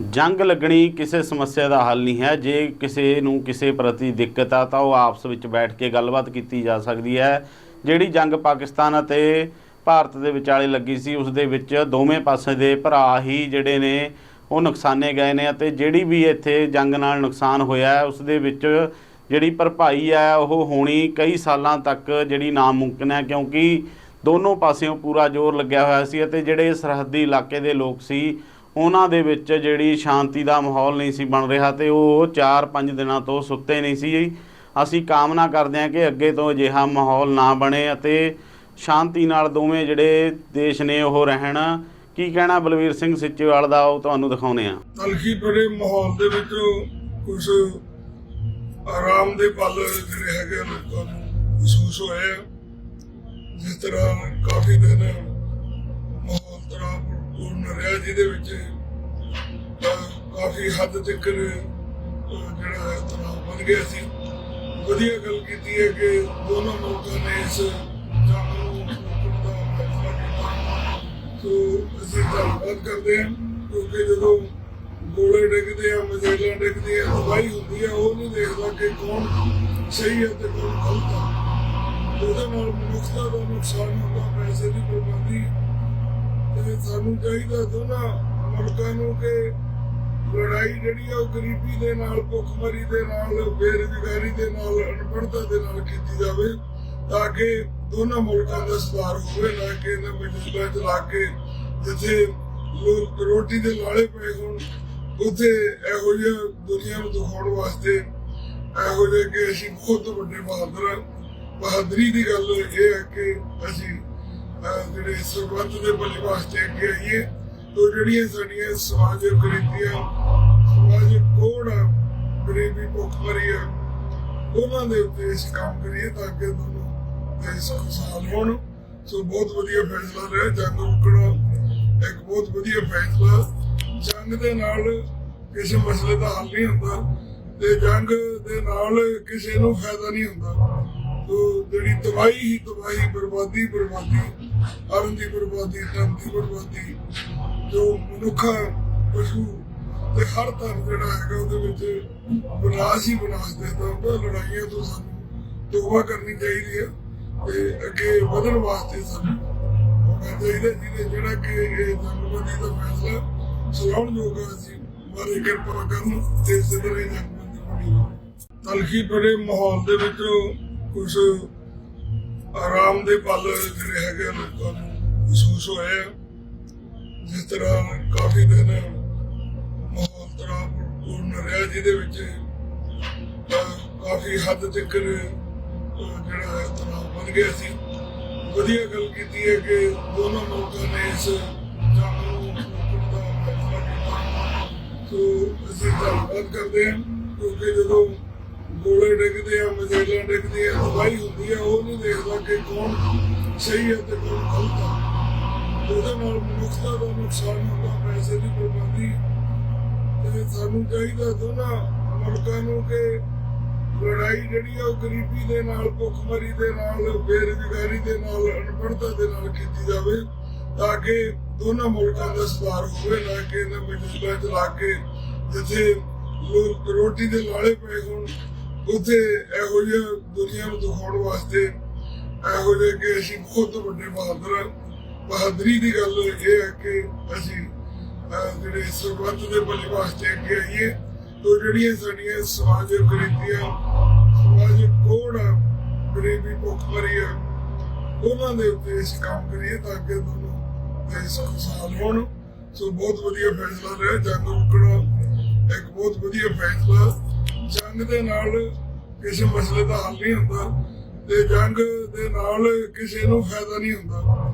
ਜੰਗ ਲੱਗਣੀ ਕਿਸੇ ਸਮੱਸਿਆ ਦਾ ਹੱਲ ਨਹੀਂ ਹੈ। ਜੇ ਕਿਸੇ ਨੂੰ ਕਿਸੇ ਪ੍ਰਤੀ ਦਿੱਕਤ ਆ, ਤਾਂ ਉਹ ਆਪਸ ਵਿੱਚ ਬੈਠ ਕੇ ਗੱਲਬਾਤ ਕੀਤੀ ਜਾ ਸਕਦੀ ਹੈ। ਜਿਹੜੀ ਜੰਗ ਪਾਕਿਸਤਾਨ ਅਤੇ ਭਾਰਤ ਦੇ ਵਿਚਾਲੇ ਲੱਗੀ ਸੀ, ਉਸ ਦੇ ਵਿੱਚ ਦੋਵੇਂ ਪਾਸੇ ਦੇ ਭਰਾ ਹੀ ਜਿਹੜੇ ਨੇ, ਉਹ ਨੁਕਸਾਨੇ ਗਏ ਨੇ ਅਤੇ ਜਿਹੜੀ ਵੀ ਇੱਥੇ ਜੰਗ ਨਾਲ ਨੁਕਸਾਨ ਹੋਇਆ ਉਸ ਦੇ ਵਿੱਚ ਜਿਹੜੀ ਭਰਪਾਈ ਹੈ, ਉਹ ਹੋਣੀ ਕਈ ਸਾਲਾਂ ਤੱਕ ਜਿਹੜੀ ਨਾਮੁਮਕਿਨ ਹੈ, ਕਿਉਂਕਿ ਦੋਨੋਂ ਪਾਸਿਓਂ ਪੂਰਾ ਜ਼ੋਰ ਲੱਗਿਆ ਹੋਇਆ ਸੀ ਅਤੇ ਜਿਹੜੇ ਸਰਹੱਦੀ ਇਲਾਕੇ ਦੇ ਲੋਕ ਸੀ ਉਹਨਾਂ ਦੇ ਵਿੱਚ ਜਿਹੜੀ ਸ਼ਾਂਤੀ ਦਾ ਮਾਹੌਲ ਨਹੀਂ ਸੀ ਬਣ ਰਿਹਾ ਤੇ ਉਹ 4-5 ਦਿਨਾਂ ਤੋਂ ਸੁੱਤੇ ਨਹੀਂ ਸੀ ਅਸੀਂ ਕਾਮਨਾ ਕਰਦੇ ਹਾਂ ਕਿ ਅੱਗੇ ਤੋਂ ਅਜਿਹਾ ਮਾਹੌਲ ਨਾ ਬਣੇ ਅਤੇ ਸ਼ਾਂਤੀ ਨਾਲ ਦੋਵੇਂ ਜਿਹੜੇ ਦੇਸ਼ ਨੇ ਉਹ ਰਹਿਣ। ਕੀ ਕਹਿਣਾ ਬਲਵੀਰ ਸਿੰਘ ਸਿੱਚੇਵਾਲ ਦਾ, ਉਹ ਤੁਹਾਨੂੰ ਦਿਖਾਉਨੇ ਆ ਤਲਖੀ ਭਰੇ ਮਾਹੌਲ ਦੇ ਵਿੱਚ ਕੁਝ ਆਰਾਮ ਦੇ ਪਲ ਜਿਹੜੇ ਹੈਗੇ ਲੋਕਾਂ ਨੂੰ ਮਹਿਸੂਸ ਹੋਏ ਜਿਸ ਤਰ੍ਹਾਂ ਕਾਫੀ ਦਿਨ ਮਾਹੌਲ ਤਣਾਅਪੂਰਨ ਰਿਹਾ, ਜਿਹਦੇ ਵਿੱਚ ਕਾਫੀ ਹੱਦ ਤੱਕ ਜਿਹੜਾ ਹੈ, ਤਣਾਅ ਬਣ ਗਿਆ ਸੀ। ਵਧੀਆ ਗੱਲ ਕੀਤੀ ਹੈ ਕਿ ਦੋਨੋਂ ਮੁਲਕਾਂ ਨੇ ਇਸ ਜੰਗ ਨੂੰ ਰੋਕਣ ਦਾ ਫੈਸਲਾ ਕੀਤਾ। ਸੋ ਅਸੀਂ ਧੰਨਵਾਦ ਕਰਦੇ ਹਾਂ, ਕਿਉਂਕਿ ਜਦੋਂ ਗੋਲੇ ਡਿੱਗਦੇ ਆ ਮਜ਼ੇਲਾਂ ਡਿੱਗਦੇ ਆ, ਤਬਾਹੀ ਹੁੰਦੀ ਆ, ਉਹ ਨਹੀਂ ਦੇਖਦਾ ਕਿ ਕੌਣ ਸਹੀ ਹੈ ਤੇ ਕੌਣ ਗਲਤ ਹੈ ਉਹਦੇ ਨਾਲ ਮਨੁੱਖਤਾ ਦਾ ਨੁਕਸਾਨ ਹੁੰਦਾ, ਪੈਸੇ ਦੀ ਬਰਬਾਦੀ। ਤੇ ਸਾਨੂੰ ਚਾਹੀਦਾ ਦੋਨਾਂ ਮੁਲਕਾਂ ਨੂੰ ਕਿ ਲੜਾਈ ਜਿਹੜੀ ਉਹ ਗਰੀਬੀ ਦੇ ਨਾਲ, ਭੁੱਖਮਰੀ ਦੇ ਨਾਲ, ਬੇਰੁਜ਼ਗਾਰੀ ਦੇ ਨਾਲ ਅਨਪੜ੍ਹਤਾ ਦੇ ਨਾਲ ਕੀਤੀ ਜਾਵੇ ਤਾਂ ਕਿ ਦੋਨਾਂ ਮੁਲਕਾਂ ਦਾ ਸੁਧਾਰ ਹੋਵੇ, ਨਾ ਕਿ ਇਹਨਾਂ ਮਿਡਲ ਚ ਲਾ ਕੇ ਜਿੱਥੇ ਲੋਕ ਰੋਟੀ ਦੇ ਲਾਲੇ ਪਏ ਹੋਣ, ਉੱਥੇ ਇਹੋ ਜਿਹਾ ਦੁਨੀਆ ਨੂੰ ਦਿਖਾਉਣ ਵਾਸਤੇ ਇਹੋ ਜਿਹੇ ਕਿ ਅਸੀਂ ਬਹੁਤ ਵੱਡੇ ਬਹਾਦਰ ਬਹਾਦਰੀ ਦੀ ਗੱਲ ਇਹ ਹੈ ਕਿ ਅਸੀਂ ਜਿਹੜੇ ਸਰਬੱਤ ਦੇ ਭਲੇ ਵਾਸਤੇ ਅੱਗੇ ਆਈਏ। ਤੋ ਜਿਹੜੀਆਂ ਸਾਡੀਆਂ ਸਮਾਜ ਗਰੀਬੀਆਂ ਸਮਾਜ ਕੋੜ ਗਰੀਬੀ ਭੁੱਖਮਰੀ ਆ ਉਹਨਾਂ ਦੇ ਉੱਤੇ ਅਸੀਂ ਕੰਮ ਕਰੀਏ ਤਾਂ ਕਿ ਦੋਨੋਂ ਦੇਸ਼ ਖੁਸ਼ਹਾਲ ਹੋਣ ਸੋ ਬਹੁਤ ਵਧੀਆ ਫੈਸਲਾ ਰਿਹਾ ਜੰਗ ਰੁਕਣਾ ਇੱਕ ਬਹੁਤ ਵਧੀਆ ਫੈਸਲਾ ਜੰਗ ਦੇ ਨਾਲ ਕਿਸੇ ਮਸਲੇ ਦਾ ਹੱਲ ਨਹੀਂ ਹੁੰਦਾ ਤੇ ਜੰਗ ਦੇ ਨਾਲ ਕਿਸੇ ਨੂੰ ਫਾਇਦਾ ਨਹੀਂ ਹੁੰਦਾ ਤੋ ਜਿਹੜੀ ਤਬਾਹੀ ਹੀ ਤਬਾਹੀ ਬਰਬਾਦੀ ਬਰਬਾਦੀ ਅਰਨ ਦੀ ਬਰਬਾਦੀ ਧਨ ਦੀ ਬਰਬਾਦੀ ਜੋ ਮਨੁੱਖ ਪਸ਼ੂ ਤੇ ਹਰ ਧਰਮ ਜਿਹੜਾ ਹੈਗਾ ਉਹਦੇ ਵਿੱਚ ਵਿਨਾਸ਼ ਹੀ ਵਿਨਾਸ਼ ਦੇਦਾ ਹੁੰਦਾ ਲੜਾਈਆਂ ਤੋਂ ਸਾਨੂੰ ਤੋਬਾ ਕਰਨੀ ਚਾਹੀਦੀ ਹੈ ਤੇ ਅੱਗੇ ਵਧਣ ਵਾਸਤੇ ਸਾਨੂੰ ਹੋਣਾ ਚਾਹੀਦਾ ਜਿਹਦੇ ਜਿਹੜਾ ਕਿ ਇਹ ਜੰਗਬੰਦੀ ਦਾ ਫੈਸਲਾ ਸਲਾਉਣ ਯੋਗ ਸੀ ਮਾਰੇ ਕਿਰਪਾ ਕਰਨ ਤੇ ਸਿੱਧਰੇ ਜੰਗਬੰਦੀ ਬਣੀ ਤਲਖੀ ਬੜੇ ਮਾਹੌਲ ਦੇ ਵਿੱਚ ਕੁਝ ਆਰਾਮ ਦੇ ਪਲ ਜਿਹੜੇ ਹੈਗੇ ਆ, ਲੋਕਾਂ ਨੂੰ ਮਹਿਸੂਸ ਹੋਏ ਆ। ਜਿਸ ਤਰ੍ਹਾਂ ਕਾਫੀ ਦਿਨ ਮਾਹੌਲ ਤਣਾਅਪੂਰਨ ਰਿਹਾ, ਜਿਹਦੇ ਵਿੱਚ ਕਾਫੀ ਹੱਦ ਤੱਕ ਜਿਹੜਾ ਤਣਾਅ ਵੱਧ ਗਿਆ ਸੀ। ਵਧੀਆ ਗੱਲ ਕੀਤੀ ਹੈ ਕਿ ਦੋਨੋਂ ਮੁਲਕਾਂ ਨੇ ਇਸ ਜੰਗ ਨੂੰ ਰੋਕਣ ਦਾ ਫੈਸਲਾ ਕੀਤਾ। ਸੋ ਅਸੀਂ ਧੰਨਵਾਦ ਕਰਦੇ ਹਾਂ, ਕਿਉਂਕਿ ਜਦੋਂ ਗੋਲੇ ਡਿੱਗਦੇ ਆ ਮਜ਼ੇਲਾਂ ਡਿੱਗਦੇ ਆ, ਤਬਾਹੀ ਹੁੰਦੀ ਆ, ਉਹ ਨਹੀਂ ਦੇਖਦਾ ਕਿ ਕੌਣ ਸਹੀ ਹੈ ਤੇ ਕੌਣ ਗਲਤ ਹੈ ਉਹਦੇ ਨਾਲ ਮਨੁੱਖਤਾ ਦਾ ਤੇ ਚਾਹੀਦਾ ਦੋਨਾਂ ਮੁਲਕਾਂ ਨੂੰ ਕਿ ਲੜਾਈ ਜਿਹੜੀ ਉਹ ਗਰੀਬੀ ਦੇ ਨਾਲ, ਭੁੱਖਮਰੀ ਦੇ ਨਾਲ, ਬੇਰੁਜ਼ਗਾਰੀ ਦੇ ਨਾਲ ਅਨਪੜ੍ਹਤਾ ਦੇ ਨਾਲ ਕੀਤੀ ਜਾਵੇ, ਤਾਂ ਕਿ ਦੋਨਾਂ ਮੁਲਕਾਂ ਦਾ ਸੁਧਾਰ ਹੋਵੇ, ਨਾ ਕਿ ਇਹਨਾਂ ਮਿਡਲ ਚ ਲਾ ਕੇ ਜਿੱਥੇ ਲੋਕ ਰੋਟੀ ਦੇ ਲਾਲੇ ਪਏ ਹੋਣ, ਉੱਥੇ ਇਹੋ ਜਿਹਾ ਦੁਨੀਆ ਨੂੰ ਦਿਖਾਉਣ ਵਾਸਤੇ ਇਹੋ ਜਿਹੇ ਕਿ ਅਸੀਂ ਬਹੁਤ ਵੱਡੇ ਬਹਾਦਰ ਬਹਾਦਰੀ ਦੀ ਗੱਲ ਇਹ ਹੈ ਕਿ ਅਸੀਂ ਜਿਹੜੇ ਸਰਬੱਤ ਦੇ ਭਲੇ ਵਾਸਤੇ ਅੱਗੇ ਆਈਏ, ਤੋ ਜਿਹੜੀਆਂ ਸਾਡੀਆਂ ਸਮਾਜ ਗਰੀਬੀਆਂ ਸਮਾਜ ਕੋੜ ਗਰੀਬੀ, ਭੁੱਖਮਰੀ ਆ, ਉਹਨਾਂ ਦੇ ਉੱਤੇ ਅਸੀਂ ਕੰਮ ਕਰੀਏ ਤਾਂ ਕਿ ਦੋਨੋਂ ਦੇਸ਼ ਖੁਸ਼ਹਾਲ ਹੋਣ। ਸੋ ਬਹੁਤ ਵਧੀਆ ਫੈਸਲਾ ਰਿਹਾ, ਜੰਗ ਰੁਕਣਾ ਇੱਕ ਬਹੁਤ ਵਧੀਆ ਫੈਸਲਾ। ਜੰਗ ਦੇ ਨਾਲ ਕਿਸੇ ਮਸਲੇ ਦਾ ਹੱਲ ਨਹੀਂ ਹੁੰਦਾ ਤੇ ਜੰਗ ਦੇ ਨਾਲ ਕਿਸੇ ਨੂੰ ਫਾਇਦਾ ਨਹੀਂ ਹੁੰਦਾ।